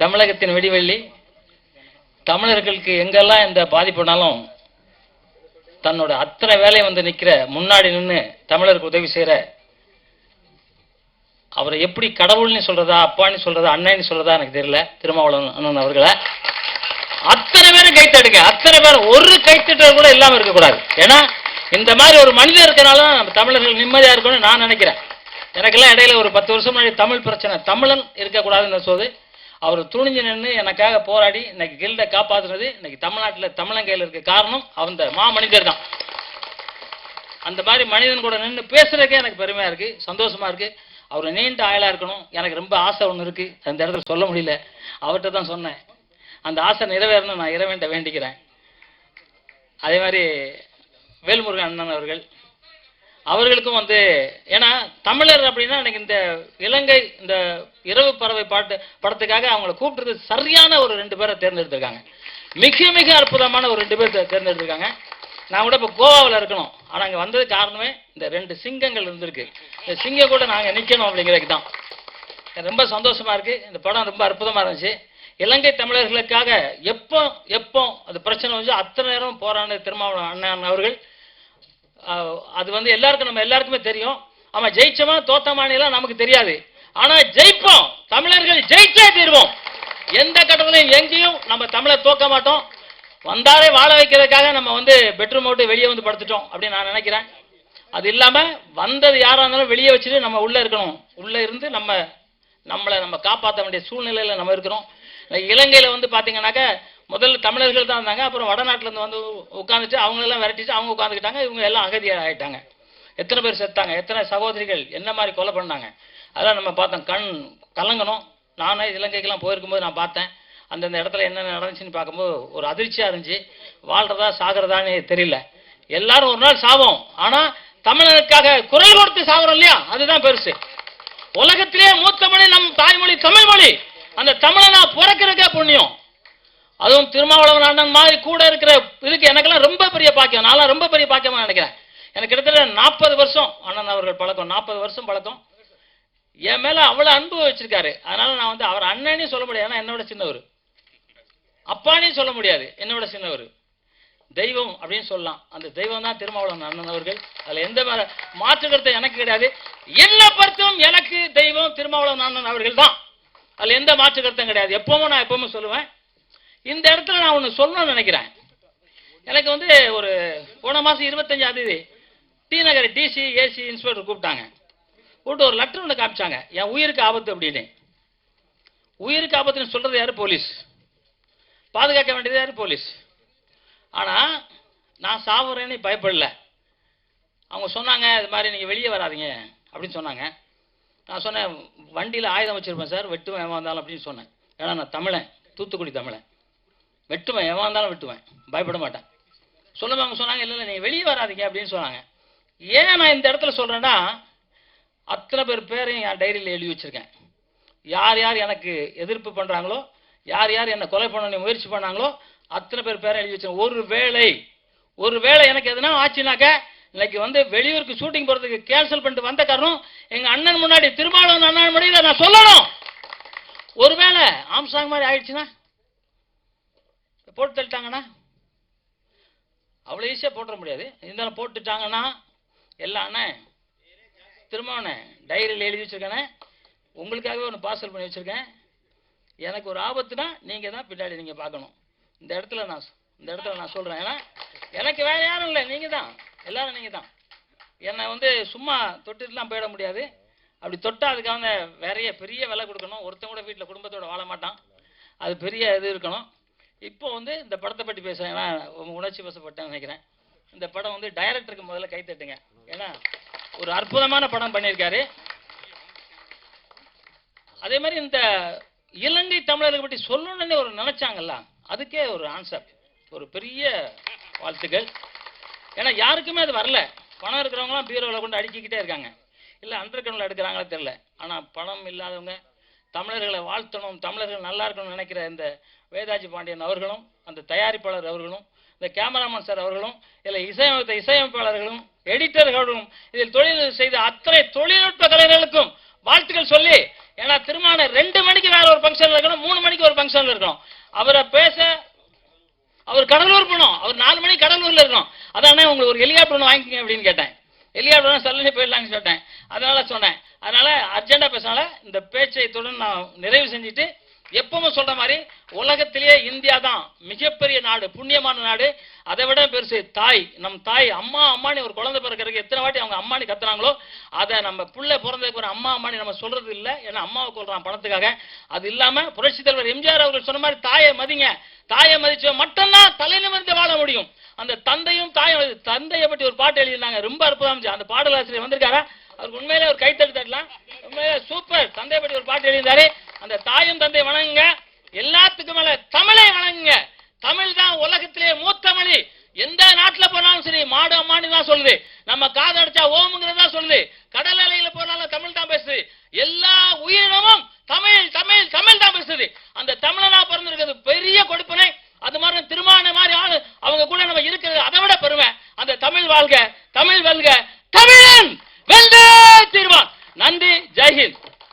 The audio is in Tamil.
தமிழகத்தின் விடிவெள்ளி தமிழர்களுக்கு எங்கெல்லாம் இந்த பாதிப்புனாலும் தன்னோட அத்தனை வேலையை வந்து நிற்கிற முன்னாடி நின்று தமிழருக்கு உதவி செய்கிற அவரை எப்படி கடவுள்னு சொல்றதா அப்பான்னு சொல்றதா அண்ணன்னு சொல்றதா எனக்கு தெரியல. திருமாவளவன் அண்ணன் அவர்களை அத்தனை பேரும் கைத்தடுங்க அத்தனை பேர் ஒரு கைத்தட்டல் கூட இல்லாமல் இருக்கக்கூடாது. ஏன்னா இந்த மாதிரி ஒரு மனிதர் இருக்கிறனால நம்ம தமிழர்கள் நிம்மதியாக இருக்கணும்னு நான் நினைக்கிறேன். எனக்கெல்லாம் இடையில ஒரு பத்து வருஷம் முன்னாடி தமிழ் பிரச்சனை தமிழன் இருக்கக்கூடாதுன்னு சொல்லுது அவர் துணிஞ்சு நின்று எனக்காக போராடி இன்னைக்கு கில்டை காப்பாற்றுனது இன்னைக்கு தமிழ்நாட்டில் தமிழன் கையில் இருக்க காரணம் அந்த மா மனிதர் தான். அந்த மாதிரி மனிதன் கூட நின்று பேசுறதுக்கே எனக்கு பெருமையா இருக்கு சந்தோஷமா இருக்கு. அவர் நீண்ட ஆயலாக இருக்கணும் எனக்கு ரொம்ப ஆசை ஒன்று இருக்கு. அந்த இடத்துல சொல்ல முடியல. அவர்கிட்ட தான் சொன்னேன். அந்த ஆசை நிறைவேறணும் நான் இறைவன்ட்ட வேண்டிக்கிறேன். அதே மாதிரி வேல்முருகன் அண்ணன் அவர்கள் அவர்களுக்கும் வந்து ஏன்னா தமிழர் அப்படின்னா எனக்கு இந்த இலங்கை இந்த இரவு பறவை பாட்டு படத்துக்காக அவங்கள கூப்பிட்டு சரியான ஒரு ரெண்டு பேரை தேர்ந்தெடுத்திருக்காங்க. மிக மிக அற்புதமான ஒரு ரெண்டு பேர் தேர்ந்தெடுத்திருக்காங்க. நான் கூட இப்போ கோவாவில் இருக்கணும். ஆனால் அங்கே வந்தது காரணமே இந்த ரெண்டு சிங்கங்கள் இருந்திருக்கு. இந்த சிங்கம் கூட நாங்கள் நிற்கணும் அப்படிங்கிறதுக்கு தான். ரொம்ப சந்தோஷமா இருக்கு. இந்த படம் ரொம்ப அற்புதமாக இருந்துச்சு. இலங்கை தமிழர்களுக்காக எப்போ எப்போ அது பிரச்சனை வந்து அத்தனை நேரம் போராடின திருமாவளவன் அண்ணன் அவர்கள் அது வந்து எல்லாருக்கும் நம்ம எல்லாருக்குமே தெரியும். ஆமா ஜெயிச்சோமா தோத்தமானெல்லாம் நமக்கு தெரியாது. ஆனா ஜெயிப்போம். தமிழர்கள் ஜெயிச்சே தீர்வோம். எந்த கட்டத்திலையும் எங்கேயும் நம்ம தமிழை தோக்க மாட்டோம். வந்தாலே வாழ வைக்கிறதுக்காக நம்ம வந்து பெட்ரூம் விட்டு வெளியே வந்து படுத்துட்டோம் அப்படின்னு நான் நினைக்கிறேன். அது இல்லாம வந்தது யாரா இருந்தாலும் வெளியே வச்சுட்டு நம்ம உள்ள இருக்கணும். உள்ள இருந்து நம்ம நம்மளை நம்ம காப்பாற்ற வேண்டிய சூழ்நிலையில நம்ம இருக்கிறோம். இலங்கையில் இலங்கையில வந்து பாத்தீங்கன்னாக்க முதல்ல தமிழர்கள் தான் இருந்தாங்க அப்புறம் வடநாட்டிலேருந்து வந்து உட்காந்துட்டு அவங்களெல்லாம் விரட்டிச்சு அவங்க உட்காந்துக்கிட்டாங்க இவங்க எல்லாம் அகதியாக ஆயிட்டாங்க. எத்தனை பேர் செத்தாங்க எத்தனை சகோதரிகள் என்ன மாதிரி கொலை பண்ணாங்க அதெல்லாம் நம்ம பார்த்தோம். கண் கலங்கணும். நானே இலங்கைக்கெல்லாம் போயிருக்கும்போது நான் பார்த்தேன். அந்தந்த இடத்துல என்னென்ன நடந்துச்சுன்னு பார்க்கும்போது ஒரு அதிர்ச்சியாக இருந்துச்சு. வாழ்கிறதா சாகிறதான்னு தெரியல. எல்லாரும் ஒரு நாள் சாவோம். ஆனால் தமிழனுக்காக குரல் கொடுத்து சாகுறோம் இல்லையா? அதுதான் பெருசு. உலகத்திலே மூத்த மொழி நம் தாய்மொழி தமிழ் மொழி அந்த தமிழனா பிறக்கிறதுக்கே புண்ணியம். அதுவும் திருமாவளவன் அண்ணன் மாதிரி கூட இருக்கிற இதுக்கு எனக்கெல்லாம் ரொம்ப பெரிய பாக்கியம். நான்லாம் ரொம்ப பெரிய பாக்கியமாக நினைக்கிறேன். எனக்கு கிட்டத்தட்ட நாற்பது வருஷம் அண்ணன் அவர்கள் பழக்கம். நாற்பது வருஷம் பழக்கம். என் மேலே அவ்வளோ அன்பு வச்சிருக்காரு. அதனால நான் வந்து அவர் அண்ணனே சொல்ல முடியாது. ஏன்னா என்னோட சின்னவர். அப்பானே சொல்ல முடியாது. என்னோட சின்னவர். தெய்வம் அப்படின்னு சொல்லலாம். அந்த தெய்வம் தான் திருமாவளவன் அண்ணன் அவர்கள். அதில் எந்த மாற்று கருத்தை எனக்கு கிடையாது. என்ன பொறுத்தும் எனக்கு தெய்வம் திருமாவளவன் அண்ணன் அவர்கள் தான். அதில் எந்த மாற்று கருத்தும் கிடையாது. எப்பவும் நான் எப்பவும் சொல்லுவேன். இந்த இடத்துல நான் ஒன்று சொல்லணும்னு நினைக்கிறேன். எனக்கு வந்து ஒரு போன மாதம் இருபத்தஞ்சாம் தேதி T Nagar DC AC inspector கூப்பிட்டாங்க. கூப்பிட்டு ஒரு லெட்டர் ஒன்று காமிச்சாங்க. என் உயிருக்கு ஆபத்து அப்படின்னு. உயிருக்கு ஆபத்துன்னு சொல்கிறது யாரு? போலீஸ். பாதுகாக்க வேண்டியது யாரு? போலீஸ். ஆனால் நான் சாவுறேன்னு பயப்படல. அவங்க சொன்னாங்க இது மாதிரி நீங்கள் வெளியே வராதீங்க. அப்படின்னு சொன்னாங்க. நான் சொன்னேன் வண்டியில் ஆயுதம் வச்சுருப்பேன் சார். வெட்டுவேன் வந்தாலும் அப்படின்னு சொன்னேன். ஏன்னா நான் தமிழன். தூத்துக்குடி தமிழன். வெட்டுவேன் எவன் இருந்தாலும் வெட்டுவேன். பயப்பட மாட்டேன். சொல்லுங்க அவங்க சொன்னாங்க இல்லை இல்லை நீங்கள் வெளியே வராதீங்க அப்படின்னு சொன்னாங்க. ஏன் நான் இந்த இடத்துல சொல்கிறேன்னா அத்தனை பேர் பேரையும் என் டைரியில் எழுதி வச்சுருக்கேன். யார் யார் எனக்கு எதிர்ப்பு பண்ணுறாங்களோ யார் யார் என்னை கொலை பண்ண முயற்சி பண்ணாங்களோ அத்தனை பேர் பேரை எழுதி வச்சிருக்கேன். ஒரு வேளை ஒரு வேளை எனக்கு எதுனா ஆச்சுனாக்க இன்னைக்கு வந்து வெளியூருக்கு ஷூட்டிங் போகிறதுக்கு கேன்சல் பண்ணிட்டு வந்த காரணம் எங்கள் அண்ணன் முன்னாடி திருமாவளவன் அண்ணன் முன்னாடி நான் சொல்லணும். ஒருவேளை ஆம்சாங் மாதிரி ஆயிடுச்சுன்னா போட்டு தள்ளிட்டாங்கன்னா அவ்வளோ ஈஸியாக போட்டுற முடியாது. இருந்தாலும் போட்டுட்டாங்கன்னா எல்லாம் அண்ணே டைரியில் எழுதி வச்சுருக்கேண்ணே உங்களுக்காகவே ஒன்று பார்சல் பண்ணி வச்சுருக்கேன். எனக்கு ஒரு ஆபத்துனா நீங்கள் தான் பின்னாடி நீங்கள் பார்க்கணும். இந்த இடத்துல நான் இந்த இடத்துல நான் சொல்கிறேன் ஏன்னா எனக்கு வேறு யாரும் இல்லை. நீங்கள் தான். எல்லோரும் நீங்கள் தான். என்னை வந்து சும்மா தொட்டுட்டுலாம் போயிட முடியாது. அப்படி தொட்டால் அதுக்காக வேறைய பெரிய விலை கொடுக்கணும். ஒருத்தன் கூட வீட்டில் குடும்பத்தோடு வாழ மாட்டான். அது பெரிய இது இருக்கணும். இப்போ வந்து இந்த படத்தை பற்றி பேசுகிறேன் ஏன்னா உணர்ச்சி வசப்பட்டேன்னு நினைக்கிறேன். இந்த படம் வந்து டைரக்டருக்கு முதல்ல கைத்தட்டுங்க ஏன்னா ஒரு அற்புதமான படம் பண்ணியிருக்காரு. அதே மாதிரி இந்த இலங்கை தமிழர்களை பற்றி சொல்லணும்னு ஒரு நினைச்சாங்கல்ல அதுக்கே ஒரு ஆன்சர் ஒரு பெரிய வாழ்த்துக்கள். ஏன்னா யாருக்குமே அது வரல. பணம் இருக்கிறவங்களாம் பீரோவில் கொண்டு அடுக்கிக்கிட்டே இருக்காங்க. இல்லை அண்டர் கிரவுண்டில் எடுக்கிறாங்களே தெரியல. ஆனால் பணம் இல்லாதவங்க தமிழர்களை வாழ்த்தணும் தமிழர்கள் நல்லா இருக்கணும்னு நினைக்கிற இந்த வேதாஜி பாண்டியன் அவர்களும் அந்த தயாரிப்பாளர் அவர்களும் இந்த கேமராமேன் சார் அவர்களும் இதில் இசையமைத்த இசையமைப்பாளர்களும் எடிட்டர்களும் இதில் தொழில் செய்த அத்தனை தொழில்நுட்ப கலைஞர்களுக்கும் வாழ்த்துக்கள் சொல்லி ஏன்னா திருமணம் ரெண்டு மணிக்கு வேற ஒரு ஃபங்க்ஷன்ல இருக்கணும் மூணு மணிக்கு ஒரு ஃபங்க்ஷன்ல இருக்கணும். அவரை பேச அவர் கடலூர் போனோம் அவர் நாலு மணிக்கு கடலூர்ல இருக்கணும். அதான் உங்களுக்கு ஒரு ஹெலிகாப்டர் ஒன்று வாங்கிக்கோங்க அப்படின்னு கேட்டேன். ஹெலிகாப்டர் சல்லனி போயிடலாம்னு சொல்லிட்டேன். அதனால சொன்னேன் அதனால அர்ஜெண்டா பேசினால இந்த பேச்சை நான் நிறைவு செஞ்சுட்டு எப்பவும் சொல்ற மாதிரி உலகத்திலேயே இந்தியா தான் மிகப்பெரிய நாடு புண்ணியமான நாடு. அதை விட பெருசு தாய். நம் தாய் அம்மா அம்மானி ஒரு குழந்தை பிறக்கிறதுக்கு எத்தனை வாட்டி அவங்க அம்மானி கத்துறாங்களோ அதை நம்ம பிள்ளை பிறந்ததுக்கு ஒரு அம்மா அம்மானி நம்ம சொல்றது இல்லை. ஏன்னா அம்மாவை கொள்றான் பணத்துக்காக. அது இல்லாம புரட்சி தலைவர் எம்ஜிஆர் அவர்கள் சொன்ன மாதிரி தாயை மதிங்க. தாயை மதிச்ச மட்டும்தான் தலைநிமிர்ந்து வாழ முடியும். அந்த தந்தையும் தாயும் தந்தையை பற்றி ஒரு பாட்டு எழுதியிருந்தாங்க. ரொம்ப அற்புதம் அந்த பாடலாசிரியர் வந்திருக்காரா? அவர் உண்மையிலே ஒரு கைத்தட்டு தட்டலாம் உண்மையிலே சூப்பர் தந்தையை ஒரு பாட்டு எழுதியிருந்தாரு. அந்த தாயும் தந்தை வணங்குங்க. எல்லாத்துக்கும் மேல தமிழை வணங்குங்க. தமிழ் தான் உலகத்திலே மூத்த மொழி. எந்த நாட்டுல போனாலும் சரி மாடு அம்மானு தான் சொல்லுது. நம்ம காது அடிச்சா ஓமுங்கிறது தான் சொல்லுது. கடல் அலையில போனாலும் தமிழ் தான் பேசுது. எல்லா உயிரினமும் தமிழ் தமிழ் தமிழ் தான் பேசுது. அந்த தமிழனா பிறந்திருக்கிறது பெரிய கொடுப்பனை. அது மாதிரி திருமான மாதிரி ஆளு. அவங்க கூட நம்ம இருக்கிறது அதை விட பெருமை. அந்த தமிழ் வாழ்க தமிழ் வெல்க.